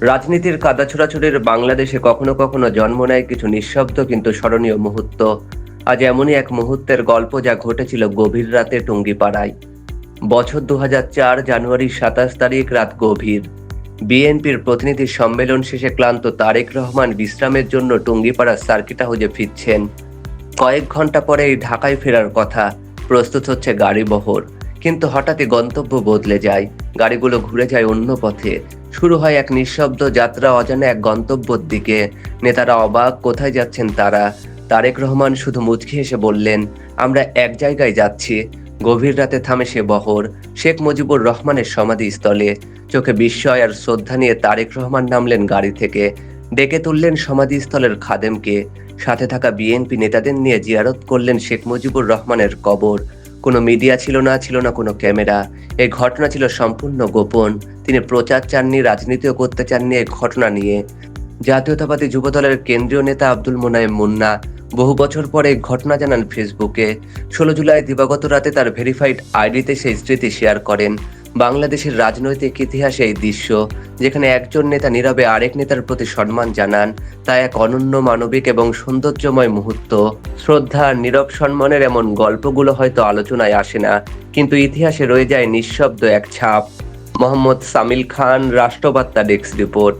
রাজনীতির কাদা ছোড়াছুড়ির বাংলাদেশে কখনো কখনো জন্ম নেয় কিছু নিঃশব্দ কিন্তু স্মরণীয় মুহূর্ত। আজ এমনই এক মুহূর্তের গল্প যা ঘটেছিল গভীর রাতে টুঙ্গিপাড়ায়। বছর দু চার জানুয়ারি সাতাশ তারিখ রাত গভীর। বিএনপির প্রতিনিধি সম্মেলন শেষে ক্লান্ত তারেক রহমান বিশ্রামের জন্য টুঙ্গিপাড়া সার্কিট হাউজে ফিরছেন। কয়েক ঘণ্টা পরে এই ঢাকায় ফেরার কথা, প্রস্তুত হচ্ছে গাড়ি বহর কিন্তু হঠাৎই গন্তব্য বদলে যায়। গাড়িগুলো ঘুরে যায় অন্য পথে। শুরু হয় এক নিঃশব্দ যাত্রা অজানা এক গন্তব্যের দিকে। নেতারা অবাক, কোথায় যাচ্ছেন তারা? তারেক রহমান শুধু মুচকি হেসে বললেন, আমরা এক জায়গায় যাচ্ছি। গভীর রাতে থামে সে বহর। শেখ মুজিবুর রহমানের সমাধিস্থলে। চোখে বিস্ময় আর শ্রদ্ধা নিয়ে তারেক রহমান নামলেন গাড়ি থেকে। ডেকে তুললেন সমাধিস্থলের খাদেমকে। সাথে থাকা বিএনপি নেতাদের নিয়ে জিয়ারত করলেন শেখ মুজিবুর রহমানের কবর। কোনো মিডিয়া ছিল না ছিল না কোনো ক্যামেরা। এই ঘটনা ছিল সম্পূর্ণ গোপন। তিনি প্রচার চাননি, রাজনীতিও করতে চাননি এই ঘটনা নিয়ে। জাতীয়তাবাদী যুব দলের কেন্দ্রীয় নেতা আব্দুল মোনায়েম মুন্না বহু বছর পরে ঘটনা জানান ফেসবুকে। ষোলো জুলাই দিবাগত রাতে তার ভেরিফাইড আইডিতে সেই স্মৃতি শেয়ার করেন। বাংলাদেশের রাজনৈতিক ইতিহাসে এই দৃশ্য, যেখানে একজন নেতা নীরবে আরেক নেতার প্রতি সম্মান জানান, তা এক অনন্য মানবিক এবং সৌন্দর্যময় মুহূর্ত। শ্রদ্ধা নীরব সম্মানের এমন গল্পগুলো হয়তো আলোচনায় আসে না, কিন্তু ইতিহাসে রয়ে যায় নিঃশব্দ এক ছাপ। মোহাম্মদ সামিল খান, রাষ্ট্রবার্তা ডেস্ক রিপোর্ট।